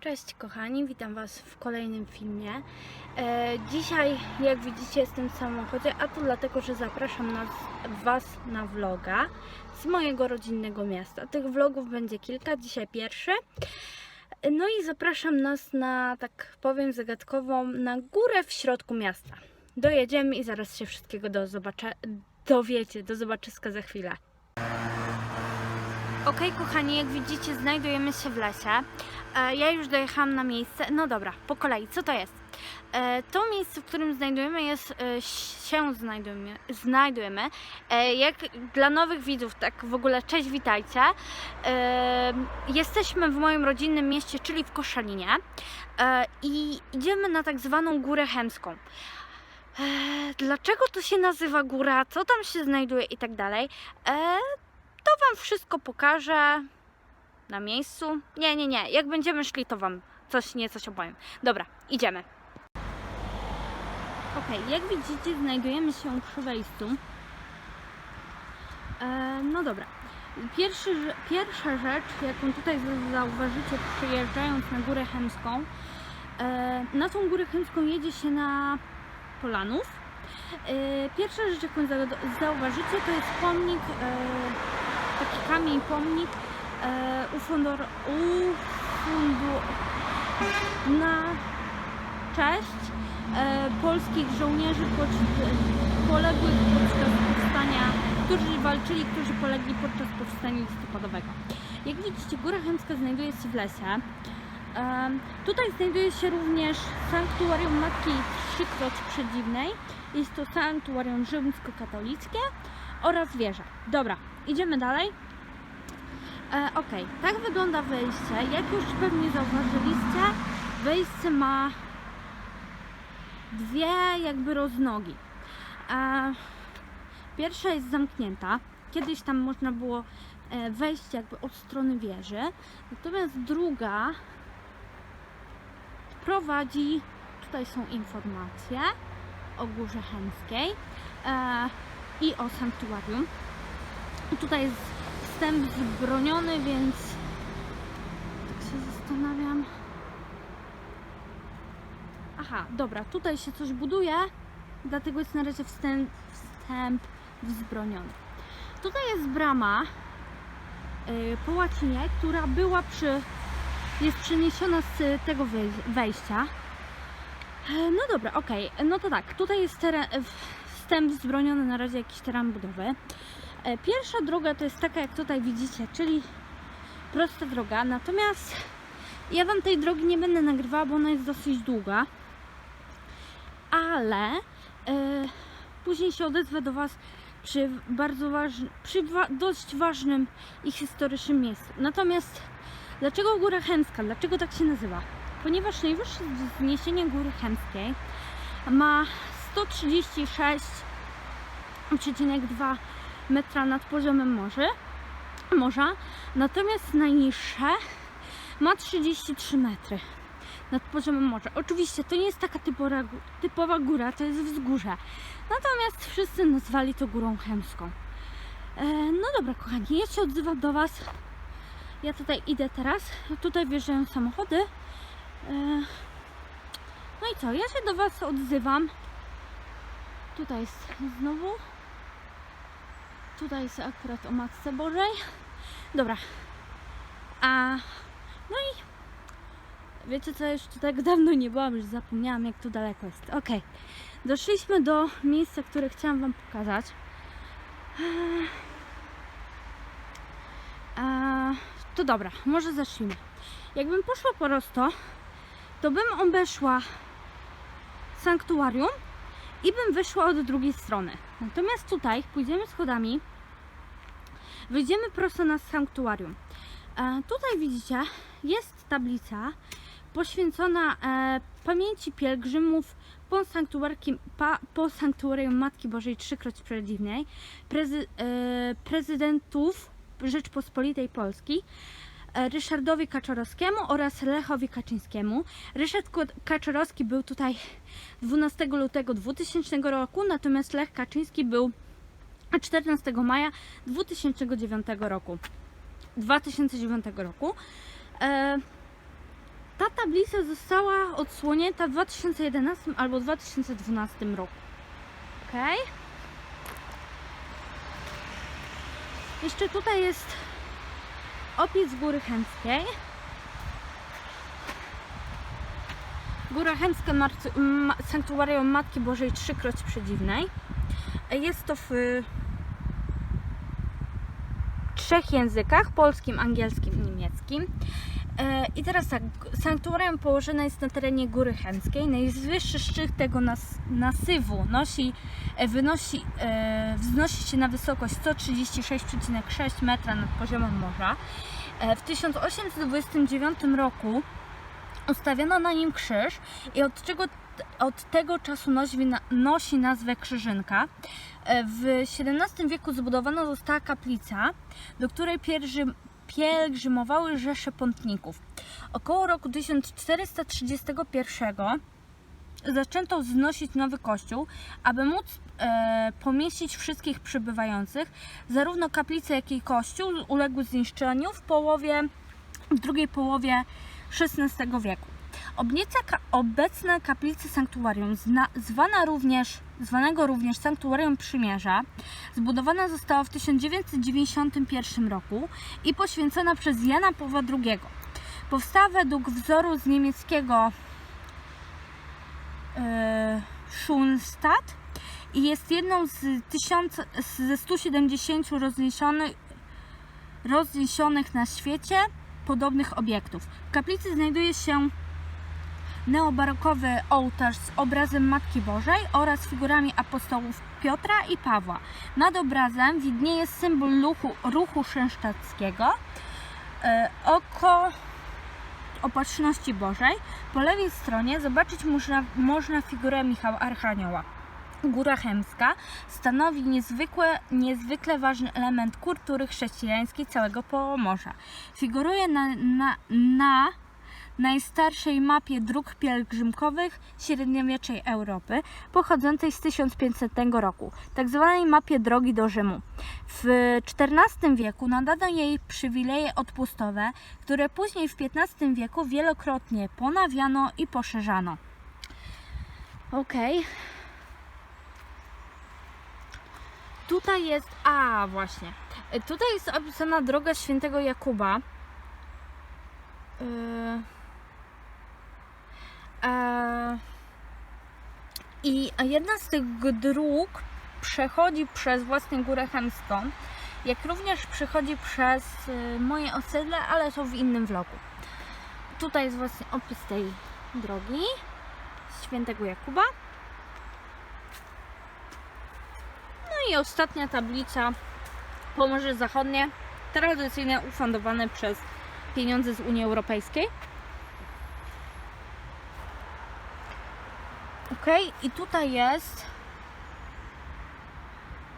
Cześć kochani, witam Was w kolejnym filmie. E, dzisiaj, jak widzicie, jestem w samochodzie, a to dlatego, że zapraszam nas, Was na vloga z mojego rodzinnego miasta. Tych vlogów będzie kilka, dzisiaj pierwszy. No i zapraszam nas na, tak powiem zagadkową, na górę w środku miasta. Dojedziemy i zaraz się wszystkiego do zobaczę, dowiecie, do zobaczyska za chwilę. Ok, kochani, jak widzicie, znajdujemy się w lesie. E, ja już dojechałam na miejsce. No dobra, po kolei, co to jest? E, to miejsce, w którym znajdujemy jest, e, się znajdujemy, znajdujemy. E, jak dla nowych widzów, tak w ogóle, cześć, witajcie. E, jesteśmy w moim rodzinnym mieście, czyli w Koszalinie e, i idziemy na tak zwaną Górę Chemską. E, dlaczego to się nazywa góra, co tam się znajduje i tak dalej, e, to Wam wszystko pokażę na miejscu. Nie, nie, nie. Jak będziemy szli, to Wam coś, nie coś opowiem. Dobra, idziemy. Ok, jak widzicie, znajdujemy się przy wejściu. E, no dobra. Pierwszy, pierwsza rzecz, jaką tutaj za- zauważycie przyjeżdżając na Górę Chemską, e, na tą Górę Chemską jedzie się na Polanów. E, pierwsza rzecz, jaką za- zauważycie, to jest pomnik, e, taki kamień pomnik e, ufundor, ufundu, na cześć e, polskich żołnierzy pod, poległych podczas powstania, którzy walczyli, którzy polegli podczas powstania listopadowego. Jak widzicie, Góra Chemska znajduje się w lesie. Em, tutaj znajduje się również sanktuarium Matki Trzykroć Przedziwnej. Jest to sanktuarium rzymskokatolickie oraz wieża. Dobra, idziemy dalej. E, Okej, tak wygląda wejście. Jak już pewnie zauważyliście, wejście ma dwie jakby roznogi. E, pierwsza jest zamknięta. Kiedyś tam można było e, wejść jakby od strony wieży. Natomiast druga prowadzi, tutaj są informacje o Górze Chemskiej e, i o sanktuarium. Tutaj jest wstęp zbroniony, więc tak się zastanawiam. Aha, dobra, tutaj się coś buduje, dlatego jest na razie wstęp, wstęp wzbroniony. Tutaj jest brama yy, po łacinie, która była przy, jest przeniesiona z tego wej- wejścia. E, No dobra, okej, no to tak, tutaj jest teren, wstęp wzbroniony, na razie jakiś teren budowy. E, Pierwsza droga to jest taka, jak tutaj widzicie, czyli prosta droga. Natomiast ja Wam tej drogi nie będę nagrywała, bo ona jest dosyć długa. Ale e, później się odezwę do Was przy bardzo ważnym, przy wa- dość ważnym i historycznym miejscu. Natomiast dlaczego Góra Chemska? Dlaczego tak się nazywa? Ponieważ najwyższe wzniesienie Góry Chemskiej ma 136,2 metra nad poziomem morza, morza, natomiast najniższe ma 33 metry nad poziomem morza. Oczywiście to nie jest taka typowa, typowa góra, to jest wzgórze. Natomiast wszyscy nazwali to górą chemską. E, no dobra, kochani, ja się odzywam do Was. Ja tutaj idę teraz. Tutaj wjeżdżają samochody. E, no i co? Ja się do Was odzywam. Tutaj jest znowu Tutaj jest akurat o Matce Bożej. Dobra. A no i wiecie co, tu tak dawno nie byłam, już zapomniałam jak tu daleko jest. Okej. Doszliśmy do miejsca, które chciałam Wam pokazać. A, to dobra, może zacznijmy. Jakbym poszła prosto, to bym obeszła sanktuarium i bym wyszła od drugiej strony. Natomiast tutaj pójdziemy schodami, wyjdziemy prosto na sanktuarium. E, tutaj widzicie, jest tablica poświęcona e, pamięci pielgrzymów po, pa, po sanktuarium Matki Bożej Trzykroć Przedziwnej, prezy, e, prezydentów Rzeczpospolitej Polski, e, Ryszardowi Kaczorowskiemu oraz Lechowi Kaczyńskiemu. Ryszard Kaczorowski był tutaj 12 lutego 2000 roku, natomiast Lech Kaczyński był 14 maja 2009 roku. 2009 roku. E, ta tablica została odsłonięta w 2011 albo 2012 roku. Ok? Jeszcze tutaj jest opis Góry Chęckiej. Góra Chęcka, Sanktuarium Matki Bożej Trzykroć Przedziwnej. Jest to w y, trzech językach: polskim, angielskim i niemieckim. E, I teraz tak, sanktuarium położone jest na terenie Góry Chęckiej. Najwyższy szczyt tego nas, nasywu nosi, e, wynosi, e, wznosi się na wysokość 136,6 metra nad poziomem morza. E, W 1829 roku ustawiono na nim krzyż i od, czego, od tego czasu nosi, nosi nazwę Krzyżynka. W XVII wieku zbudowana została kaplica, do której pielgrzym, pielgrzymowały rzesze pątników. Około roku 1431 zaczęto wznosić nowy kościół, aby móc e, pomieścić wszystkich przybywających. Zarówno kaplica, jak i kościół uległy zniszczeniu w połowie, w drugiej połowie XVI wieku. Obnieca, ka, sanktuarium, zna, zwana również, zwanego również Sanktuarium Przymierza, zbudowana została w 1991 roku i poświęcona przez Jana Pawła II. Powstała według wzoru z niemieckiego Schulstadt i jest jedną z tysiąc, ze 170 rozniesionych, rozniesionych na świecie podobnych obiektów. W kaplicy znajduje się neobarokowy ołtarz z obrazem Matki Bożej oraz figurami apostołów Piotra i Pawła. Nad obrazem widnieje symbol ruchu, ruchu szensztackiego, e, oko Opatrzności Bożej. Po lewej stronie zobaczyć można, można figurę Michała Archanioła. Góra Chemska stanowi niezwykłe, niezwykle ważny element kultury chrześcijańskiej całego Pomorza. Figuruje na, na, na najstarszej mapie dróg pielgrzymkowych średniowiecznej Europy, pochodzącej z 1500 roku, tak zwanej mapie drogi do Rzymu. W XIV wieku nadano jej przywileje odpustowe, które później w XV wieku wielokrotnie ponawiano i poszerzano. Okej. Tutaj jest. A, właśnie. Tutaj jest opisana droga świętego Jakuba. Yy. I jedna z tych dróg przechodzi przez właśnie Górę Chemską, jak również przechodzi przez y, moje osiedle, ale to w innym vlogu. Tutaj jest właśnie opis tej drogi świętego Jakuba. No i ostatnia tablica Pomorze Zachodnie, tradycyjnie ufundowane przez pieniądze z Unii Europejskiej. Ok, i tutaj jest.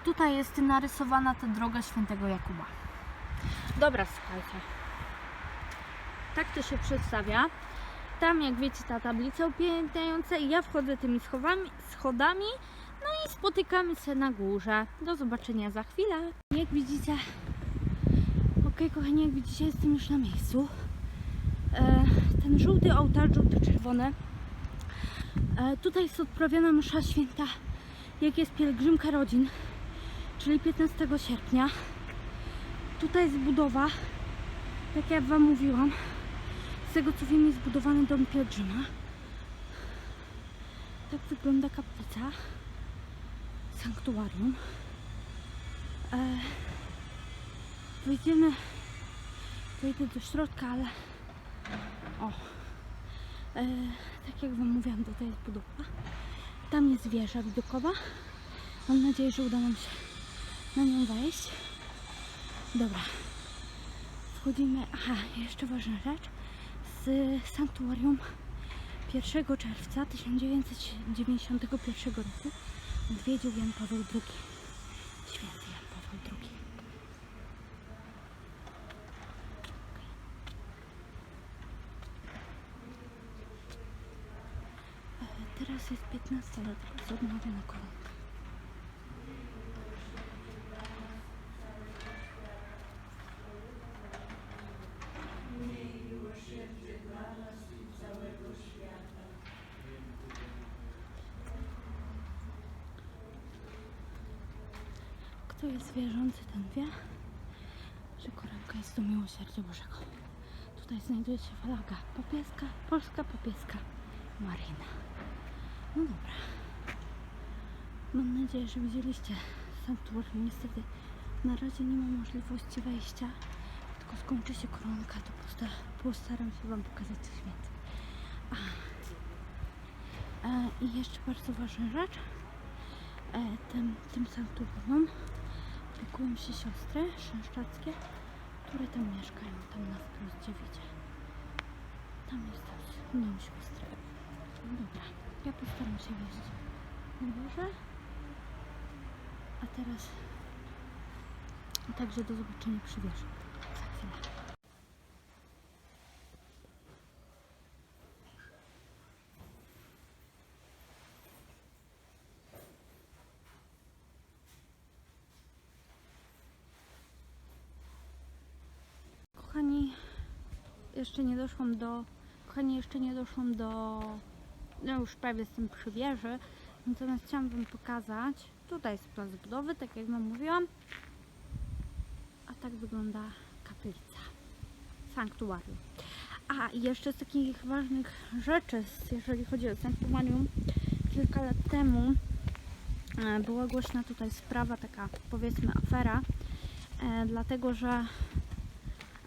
Tutaj jest narysowana ta droga świętego Jakuba. Dobra, słuchajcie. Tak to się przedstawia. Tam, jak wiecie, ta tablica upiętniająca i ja wchodzę tymi schodami, schodami, no i spotykamy się na górze. Do zobaczenia za chwilę. Jak widzicie, ok, kochani, jak widzicie, jestem już na miejscu. E, ten żółty ołtarz, żółto-czerwony, E, Tutaj jest odprawiana msza święta, jak jest pielgrzymka rodzin, czyli 15 sierpnia. Tutaj jest budowa, tak jak Wam mówiłam, z tego co wiem jest zbudowany dom pielgrzyma. Tak wygląda kaplica, sanktuarium. E, wejdziemy, wejdę do środka, ale o, E, tak jak Wam mówiłam, tutaj jest budowa. Tam jest wieża widokowa. Mam nadzieję, że uda nam się na nią wejść. Dobra. Wchodzimy. Aha, jeszcze ważna rzecz. Z sanktuarium 1 czerwca 1991 roku odwiedził Jan Paweł II. Święty Jan Paweł II. to jest 15 lat z odnowy na koronkę. Kto jest wierzący, ten wie, że koronka jest do miłosierdzia Bożego. Tutaj znajduje się flaga papieska, polska papieska Marina. No dobra. Mam nadzieję, że widzieliście sanktuarium. Niestety na razie nie ma możliwości wejścia. Tylko skończy się koronka, to posta- postaram się Wam pokazać coś więcej. A. E, I jeszcze bardzo ważna rzecz. E, tym, tym sanktuarium opiekują się siostry szęszczackie, które tam mieszkają, tam na wprost, gdzie widzicie. Tam jest dom siostry. No dobra, ja postaram się wejść na górze. A teraz także do zobaczenia przy wieży. Za chwilę. Kochani, jeszcze nie doszłam do. Kochani, jeszcze nie doszłam do. No już prawie jestem przy wieży. Natomiast chciałam Wam pokazać. Tutaj jest plac budowy, tak jak Wam mówiłam. A tak wygląda kaplica. Sanktuarium. A jeszcze z takich ważnych rzeczy, jeżeli chodzi o sanktuarium, kilka lat temu e, była głośna tutaj sprawa, taka powiedzmy afera, e, dlatego że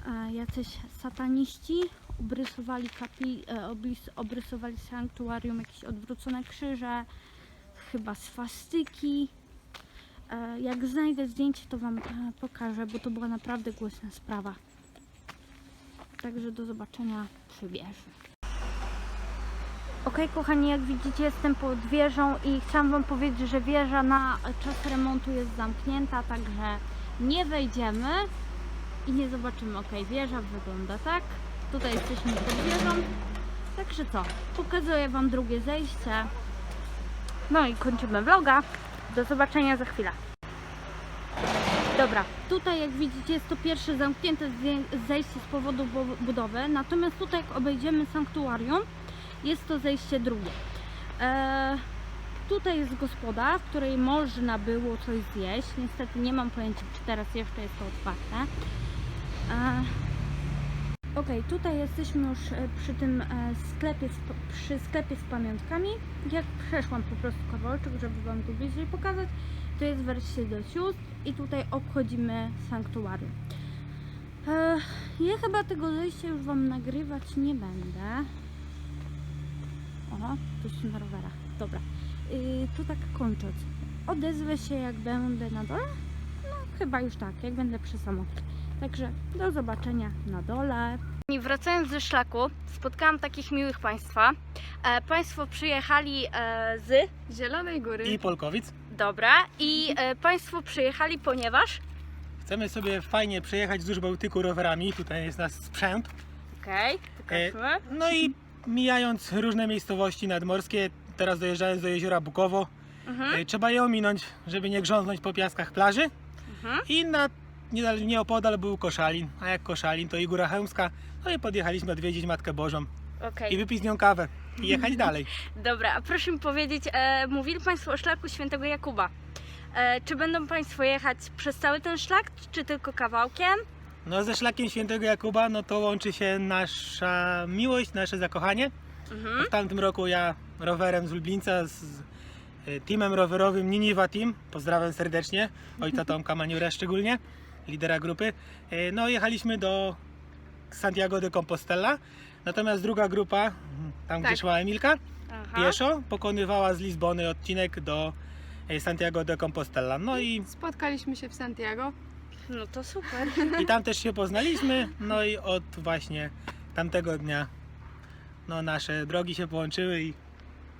e, jacyś sataniści obrysowali, kapli, e, obrys, obrysowali sanktuarium, jakieś odwrócone krzyże, chyba swastyki. E, jak znajdę zdjęcie, to Wam e, pokażę, bo to była naprawdę głośna sprawa. Także do zobaczenia przy wieży. Ok, kochani, jak widzicie, jestem pod wieżą i chciałam Wam powiedzieć, że wieża na czas remontu jest zamknięta, także nie wejdziemy i nie zobaczymy. Ok, wieża wygląda tak. Tutaj jesteśmy pod wieżą. Także co? Pokazuję Wam drugie zejście. No i kończymy vloga. Do zobaczenia za chwilę. Dobra, tutaj jak widzicie jest to pierwsze zamknięte zejście z powodu bu- budowy, natomiast tutaj jak obejdziemy sanktuarium, jest to zejście drugie. Eee, tutaj jest gospoda, w której można było coś zjeść. Niestety nie mam pojęcia, czy teraz jeszcze jest to otwarte. Eee, Ok, tutaj jesteśmy już e, przy tym e, sklepie, przy sklepie z pamiątkami. Jak przeszłam po prostu kawałeczek, żeby Wam tu bliżej pokazać, to jest wersja do sióstr i tutaj obchodzimy sanktuarium. E, ja chyba tego zejścia już Wam nagrywać nie będę. O, tu są na rowerach. Dobra. Y, to tak kończąc. Odezwę się jak będę na dole? No chyba już tak, jak będę przy samochodzie. Także do zobaczenia na dole. I wracając ze szlaku, spotkałam takich miłych Państwa. E, państwo przyjechali e, z. Zielonej Góry. i Polkowic. Dobra, i e, Państwo przyjechali, ponieważ. Chcemy sobie fajnie przejechać wzdłuż Bałtyku rowerami. Tutaj jest nasz sprzęt. Okej, pokażmy. No i mijając różne miejscowości nadmorskie, teraz dojeżdżając do jeziora Bukowo, Mhm. e, trzeba je ominąć, żeby nie grząznąć po piaskach plaży. Mhm. I na niedal- nieopodal był Koszalin, a jak Koszalin to i Góra Chełmska. No i podjechaliśmy odwiedzić Matkę Bożą Okej. i wypić z nią kawę i jechać dalej. Dobra, a proszę mi powiedzieć, e, mówili Państwo o szlaku świętego Jakuba. E, czy będą Państwo jechać przez cały ten szlak, czy tylko kawałkiem? No ze szlakiem świętego Jakuba, no to łączy się nasza miłość, nasze zakochanie. Mhm. W tamtym roku ja rowerem z Lublińca z e, teamem rowerowym Niniwa Team, pozdrawiam serdecznie, ojca Tomka Maniurę szczególnie, lidera grupy. E, No jechaliśmy do Santiago de Compostela, natomiast druga grupa, tam gdzie Tak. szła Emilka, Aha. pieszo pokonywała z Lizbony odcinek do e, Santiago de Compostela. No i, Spotkaliśmy się w Santiago. No to super. i tam też się poznaliśmy, no i od właśnie tamtego dnia no, nasze drogi się połączyły i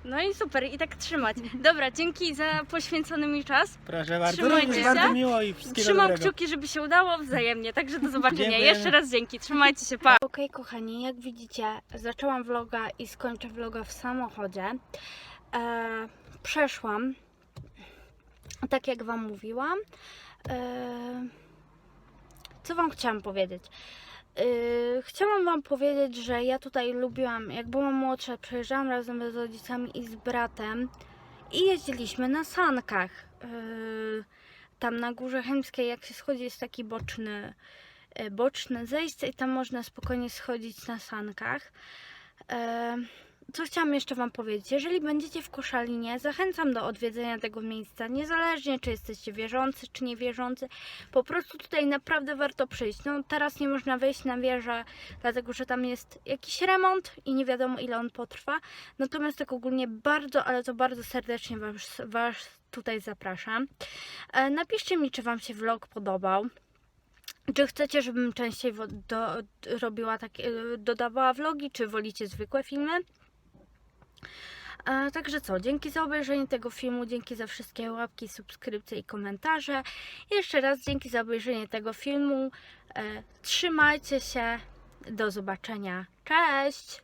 No i super, i tak trzymać. Dobra, dzięki za poświęcony mi czas. Proszę bardzo, Trzymajcie również się. bardzo miło i wszystkiego Trzymam dobrego. kciuki, żeby się udało wzajemnie, także do zobaczenia. Dziękujemy. Jeszcze raz dzięki, trzymajcie się, pa! Okej kochani, jak widzicie, zaczęłam vloga i skończę vloga w samochodzie. E, przeszłam, tak jak Wam mówiłam. E, co Wam chciałam powiedzieć? Yy, chciałam Wam powiedzieć, że ja tutaj lubiłam, jak byłam młodsza, przejeżdżałam razem z rodzicami i z bratem i jeździliśmy na sankach. Yy, tam na Górze Chemskiej, jak się schodzi, jest taki boczny, e, boczne zejście i tam można spokojnie schodzić na sankach. E, Co chciałam jeszcze Wam powiedzieć? Jeżeli będziecie w Koszalinie, zachęcam do odwiedzenia tego miejsca, niezależnie czy jesteście wierzący, czy niewierzący. Po prostu tutaj naprawdę warto przyjść. No teraz nie można wejść na wieżę, dlatego że tam jest jakiś remont i nie wiadomo ile on potrwa. Natomiast tak ogólnie bardzo, ale to bardzo serdecznie Was, was tutaj zapraszam. E, Napiszcie mi, czy Wam się vlog podobał. Czy chcecie, żebym częściej do, robiła takie, dodawała vlogi, czy wolicie zwykłe filmy? E, także co, dzięki za obejrzenie tego filmu, dzięki za wszystkie łapki, subskrypcje i komentarze. Jeszcze raz dzięki za obejrzenie tego filmu. E, trzymajcie się, do zobaczenia. Cześć!